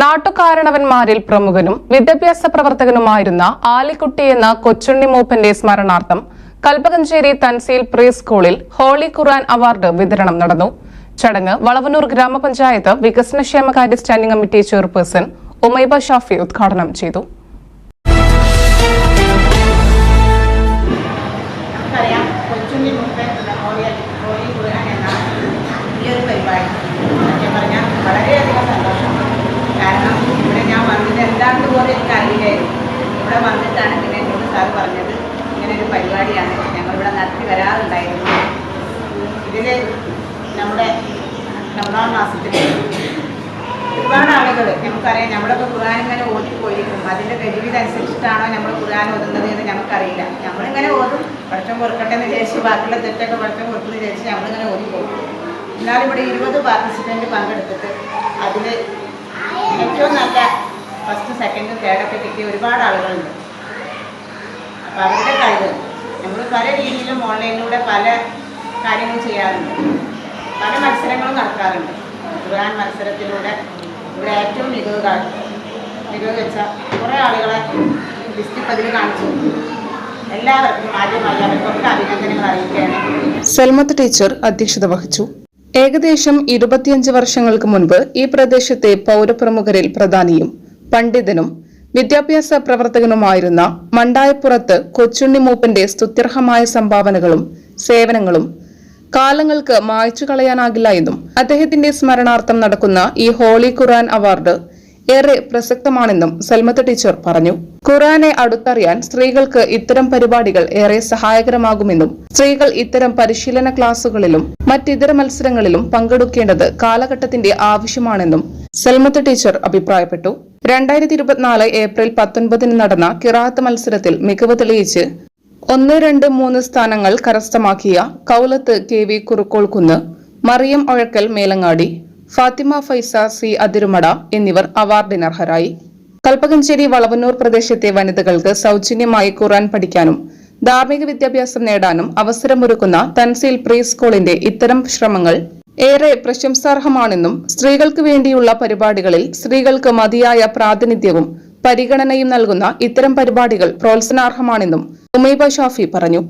നാട്ടുകാരണവന്മാരിൽ പ്രമുഖനും വിദ്യാഭ്യാസ പ്രവർത്തകനുമായിരുന്ന ആലിക്കുട്ടി എന്ന കൊച്ചുണ്ണി മൂപ്പന്റെ സ്മരണാർത്ഥം കൽപ്പകഞ്ചേരി തൻസീൽ പ്രീ സ്കൂളിൽ ഹോളി ഖുറാൻ അവാർഡ് വിതരണം നടന്നു. ചടങ്ങ് വളവന്നൂർ ഗ്രാമപഞ്ചായത്ത് വികസനക്ഷേമകാര്യ standing committee chairperson Umaiba Shafi ഉദ്ഘാടനം ചെയ്തു. കാരണം ഇവിടെ ഞാൻ വന്നത് എന്താണെന്ന് പോലും എനിക്ക് അറിയില്ലായിരുന്നു. ഇവിടെ വന്നിട്ടാണ് പിന്നെ എന്നോട് സാർ പറഞ്ഞത്. ഇങ്ങനെ ഒരു പരിപാടിയാണ് ഞങ്ങളിവിടെ നടത്തി വരാറുണ്ടായിരുന്നു ഇതിൽ നമ്മുടെ റമദാൻ മാസത്തിൽ ഒരുപാട് ആളുകൾ നമുക്കറിയാം നമ്മളൊക്കെ ഖുർആൻ ഇങ്ങനെ ഓടിപ്പോയിരിക്കും അതിന്റെ കഴിവിതനുസരിച്ചിട്ടാണോ നമ്മൾ ഖുർആൻ ഓതുന്നത് എന്ന് നമുക്കറിയില്ല നമ്മളിങ്ങനെ ഓതും പഠിത്തം കൊടുക്കട്ടെ എന്ന് വിചാരിച്ച് ബാക്കിയുള്ള തെറ്റൊക്കെ പഠിത്തം കൊടുക്കുന്ന വിചാരിച്ച് നമ്മളിങ്ങനെ ഓടിപ്പോകും എന്നാലും ഇവിടെ ഇരുപത് പാർട്ടിസിപ്പന്റ് പങ്കെടുത്തിട്ട് അതിൽ ഏറ്റവും നല്ല ഫസ്റ്റ് സെക്കൻഡ് തേർഡൊക്കെ കിട്ടിയ ഒരുപാട് ആളുകളുണ്ട്. അപ്പോൾ അവരുടെ കഴിവ്. നമ്മൾ പല രീതിയിലും ഓൺലൈനിലൂടെ പല കാര്യങ്ങളും ചെയ്യാറുണ്ട്. പല മത്സരങ്ങളും നടക്കാറുണ്ട്. ഖുർആൻ മത്സരത്തിലൂടെ ഇവിടെ ഏറ്റവും മികവ് മികവ് വെച്ച കുറേ ആളുകളെ ലിസ്റ്റ് പതിൽ കാണിച്ചു. എല്ലാവർക്കും ആദ്യമായി അവർക്കൊക്കെ അഭിനന്ദനങ്ങൾ അറിയിക്കുകയാണ്. സൽമത്ത് ടീച്ചർ അധ്യക്ഷത വഹിച്ചു. ഏകദേശം ഇരുപത്തിയഞ്ച് വർഷങ്ങൾക്ക് മുൻപ് ഈ പ്രദേശത്തെ പൗരപ്രമുഖരിൽ പ്രധാനിയും പണ്ഡിതനും വിദ്യാഭ്യാസ പ്രവർത്തകനുമായിരുന്ന മണ്ടായപ്പുറത്ത് കൊച്ചുണ്ണി മൂപ്പന്റെ സ്തുത്യർഹമായ സംഭാവനകളും സേവനങ്ങളും കാലങ്ങൾക്ക് മായ്ച്ചു കളയാനാകില്ല എന്നും അദ്ദേഹത്തിന്റെ സ്മരണാർത്ഥം നടക്കുന്ന ഈ ഹോളി ഖുറാൻ അവാർഡ് ഏറെ പ്രസക്തമാണെന്നും സൽമത്ത് ടീച്ചർ പറഞ്ഞു. ഖുറാനെ അടുത്തറിയാൻ സ്ത്രീകൾക്ക് ഇത്തരം പരിപാടികൾ ഏറെ സഹായകരമാകുമെന്നും സ്ത്രീകൾ ഇത്തരം പരിശീലന ക്ലാസുകളിലും മറ്റിതര മത്സരങ്ങളിലും പങ്കെടുക്കേണ്ടത് കാലഘട്ടത്തിന്റെ ആവശ്യമാണെന്നും സൽമത്ത് ടീച്ചർ അഭിപ്രായപ്പെട്ടു. രണ്ടായിരത്തി ഇരുപത്തിനാല് ഏപ്രിൽ പത്തൊൻപതിന് നടന്ന കിറാത്ത് മത്സരത്തിൽ മികവ് തെളിയിച്ച് ഒന്ന് രണ്ട് മൂന്ന് സ്ഥാനങ്ങൾ കരസ്ഥമാക്കിയ Koulath K V Kurukkolkunnu Mariyam Ozhakkal Melangadi Fathima Faiza C Athirumada എന്നിവർ അവാർഡിനർഹരായി. കൽപ്പകഞ്ചേരി വളവന്നൂർ പ്രദേശത്തെ വനിതകൾക്ക് സൗജന്യമായി ഖുർആൻ പഠിക്കാനും ധാർമ്മിക വിദ്യാഭ്യാസം നേടാനും അവസരമൊരുക്കുന്ന തൻസീൽ പ്രീ സ്കൂളിന്റെ ഇത്തരം ശ്രമങ്ങൾ ഏറെ പ്രശംസാർഹമാണെന്നും സ്ത്രീകൾക്ക് വേണ്ടിയുള്ള പരിപാടികളിൽ സ്ത്രീകൾക്ക് മതിയായ പ്രാതിനിധ്യവും പരിഗണനയും നൽകുന്ന ഇത്തരം പരിപാടികൾ പ്രോത്സാഹനാർഹമാണെന്നും ഉമൈബ ഷാഫി പറഞ്ഞു.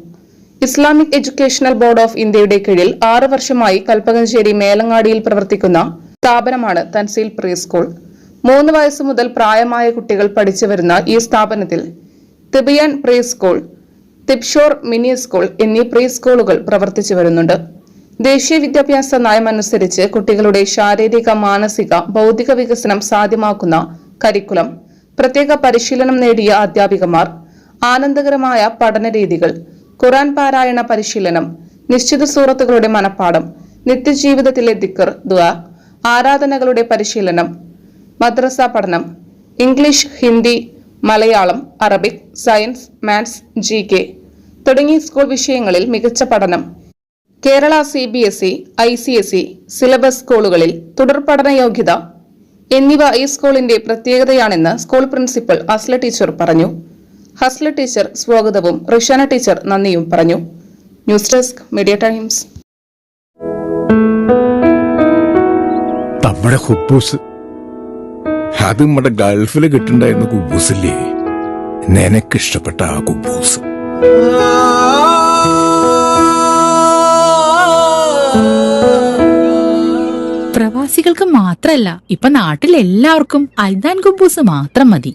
ഇസ്ലാമിക് എഡ്യൂക്കേഷണൽ ബോർഡ് ഓഫ് ഇന്ത്യയുടെ കീഴിൽ ആറ് വർഷമായി കൽപ്പകഞ്ചേരി മേലങ്ങാടിയിൽ പ്രവർത്തിക്കുന്ന സ്ഥാപനമാണ് തൻസീൽ പ്രീ സ്കൂൾ. മൂന്ന് വയസ്സ് മുതൽ പ്രായമായ കുട്ടികൾ പഠിച്ചു വരുന്ന ഈ സ്ഥാപനത്തിൽ തിബിയൻ പ്രീ സ്കൂൾ തിപ്ഷോർ മിനി സ്കൂൾ എന്നീ പ്രീ സ്കൂളുകൾ പ്രവർത്തിച്ചു വരുന്നുണ്ട്. ദേശീയ വിദ്യാഭ്യാസ നയം അനുസരിച്ച് കുട്ടികളുടെ ശാരീരിക മാനസിക ബൗദ്ധിക വികസനം സാധ്യമാക്കുന്ന കരിക്കുലം പ്രത്യേക പരിശീലനം നേടിയ അധ്യാപികമാർ ആനന്ദകരമായ പഠന രീതികൾ ഖുറാൻ പാരായണ പരിശീലനം നിശ്ചിത സൂറത്തുകളുടെ മനപ്പാഠം നിത്യജീവിതത്തിലെ ദിക്കർ ദുആ ആരാധനകളുടെ പരിശീലനം മദ്രസ പഠനം English Hindi Malayalam Arabic science maths G K തുടങ്ങിയ സ്കൂൾ വിഷയങ്ങളിൽ മികച്ച പഠനം. Kerala C B S E I C S E syllabus സ്കൂളുകളിൽ തുടർ പഠന യോഗ്യത എന്നിവ ഈ സ്കൂളിന്റെ പ്രത്യേകതയാണെന്ന് സ്കൂൾ പ്രിൻസിപ്പൽ അസ്ല ടീച്ചർ പറഞ്ഞു. ഹസ്ല ടീച്ചർ സ്വാഗതവും റിഷാന ടീച്ചർ നന്ദിയും പറഞ്ഞു. News desk media times. നമ്മുടെ ഹുബൂസ്. അത് നമ്മുടെ ഗൾഫിൽ കിട്ടുണ്ടായിരുന്ന കുബൂസില്ലേ? നിനക്കിഷ്ടപ്പെട്ട ആ കുബൂസ്. പ്രവാസികൾക്ക് മാത്രല്ല ഇപ്പൊ നാട്ടിൽ എല്ലാവർക്കും അൽദാൻ കുബൂസ് മാത്രം മതി.